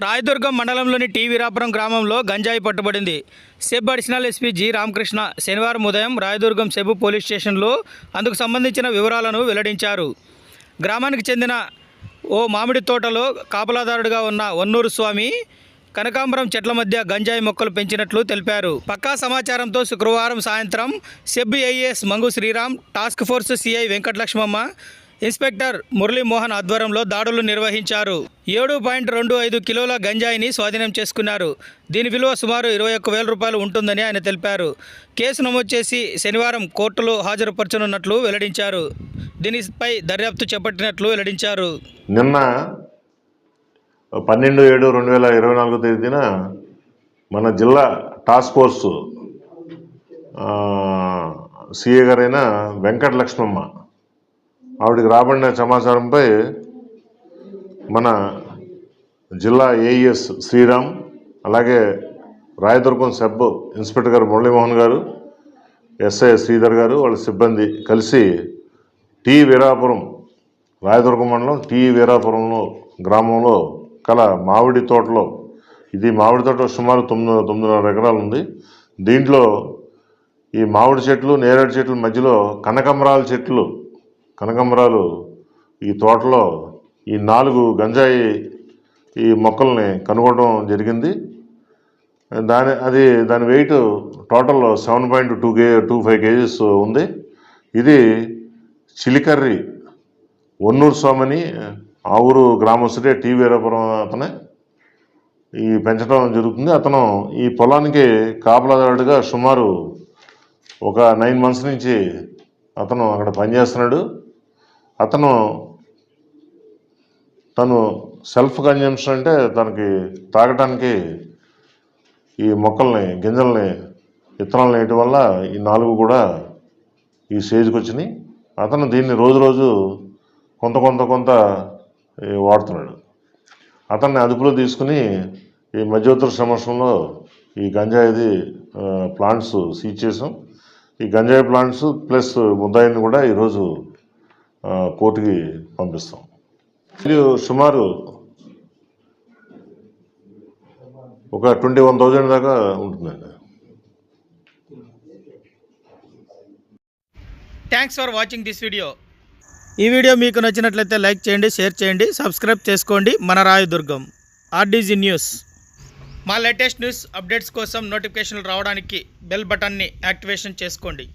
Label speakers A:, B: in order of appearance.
A: రాయదుర్గం మండలంలోని టీ వీరాపురం గ్రామంలో గంజాయి పట్టుబడింది. SEB additional SP G Ramakrishna శనివారం ఉదయం రాయదుర్గం సెబ్ పోలీస్ స్టేషన్లో అందుకు సంబంధించిన వివరాలను వెల్లడించారు. గ్రామానికి చెందిన ఓ మామిడి తోటలో కాపలాదారుడిగా ఉన్న వన్నూరు స్వామి కనకాంబరం చెట్ల మధ్య గంజాయి మొక్కలు పెంచినట్లు తెలిపారు. పక్కా సమాచారంతో శుక్రవారం సాయంత్రం SEB IAS Mangu Sriram task force CI Venkatalakshmamma inspector Muralimohan ఆధ్వర్యంలో దాడులు నిర్వహించారు. ఏడు పాయింట్ రెండు ఐదు కిలోల గంజాయిని స్వాధీనం చేసుకున్నారు. దీని విలువ సుమారు ఇరవై ఒక్క వేల రూపాయలు ఉంటుందని ఆయన తెలిపారు. కేసు నమోదు చేసి శనివారం కోర్టులో హాజరుపరచనున్నట్లు వెల్లడించారు. దీనిపై దర్యాప్తు చేపట్టినట్లు వెల్లడించారు.
B: నిన్న పన్నెండు ఏడు రెండు వేల ఇరవై నాలుగో తేదీన మన జిల్లా టాస్క్ ఫోర్స్ సిఏ గారైన వెంకట లక్ష్మమ్మ ఆవిడకి రాబడిన సమాచారంపై మన జిల్లా ఏఈఎస్ శ్రీరామ్ అలాగే రాయదుర్గం సబ్ ఇన్స్పెక్టర్ గారు మురళీమోహన్ గారు ఎస్ఐ శ్రీధర్ గారు వాళ్ళ సిబ్బంది కలిసి టీ వీరాపురం రాయదుర్గం మండలం టీ వీరాపురంలో గ్రామంలో కల మామిడి తోటలో. ఇది మామిడి తోట సుమారు తొమ్మిది తొమ్మిదిన్నర ఎకరాలు ఉంది. దీంట్లో ఈ మామిడి చెట్లు నేరేడు చెట్ల మధ్యలో కనకమరాల చెట్లు కనకంబరాలు ఈ తోటలో ఈ నాలుగు గంజాయి ఈ మొక్కల్ని కనుగొనడం జరిగింది. దాని అది దాని weight total seven point two K two five KGs ఉంది. ఇది చిలికర్రి ఒన్నూరు స్వామిని ఆ ఊరు గ్రామస్తుడే టీ అతనే ఈ పెంచడం జరుగుతుంది. అతను ఈ పొలానికి కాపలాదారుడిగా సుమారు ఒక నైన్ మంత్స్ నుంచి అతను అక్కడ పనిచేస్తున్నాడు. అతను తను సెల్ఫ్ కన్జంప్షన్ అంటే తనకి తాగటానికి ఈ మొక్కల్ని గింజల్ని విత్తనాలు వేయటం వల్ల ఈ నాలుగు కూడా ఈ స్టేజ్కి వచ్చినాయి. అతను దీన్ని రోజు రోజు కొంత కొంత కొంత వాడుతున్నాడు. అతన్ని అదుపులో తీసుకుని ఈ మధ్యోత్తర సమస్యలో ఈ గంజాయిది ప్లాంట్స్ సీజ్ చేసాం. ఈ గంజాయి ప్లాంట్స్ ప్లస్ ముద్దాయిని కూడా ఈరోజు కోర్టుకి పంపిస్తాం. ఇది సుమారు ఒక ట్వంటీ వన్ థౌజండ్ దాకా ఉంటుందండి.
A: Thanks for watching this video ఈ వీడియో మీకు నచ్చినట్లయితే లైక్ చేయండి షేర్ చేయండి సబ్స్క్రైబ్ చేసుకోండి. మన రాయదుర్గం ఆర్డీజీ న్యూస్. మా లేటెస్ట్ న్యూస్ అప్డేట్స్ కోసం నోటిఫికేషన్లు రావడానికి బెల్ బటన్ని యాక్టివేషన్ చేసుకోండి.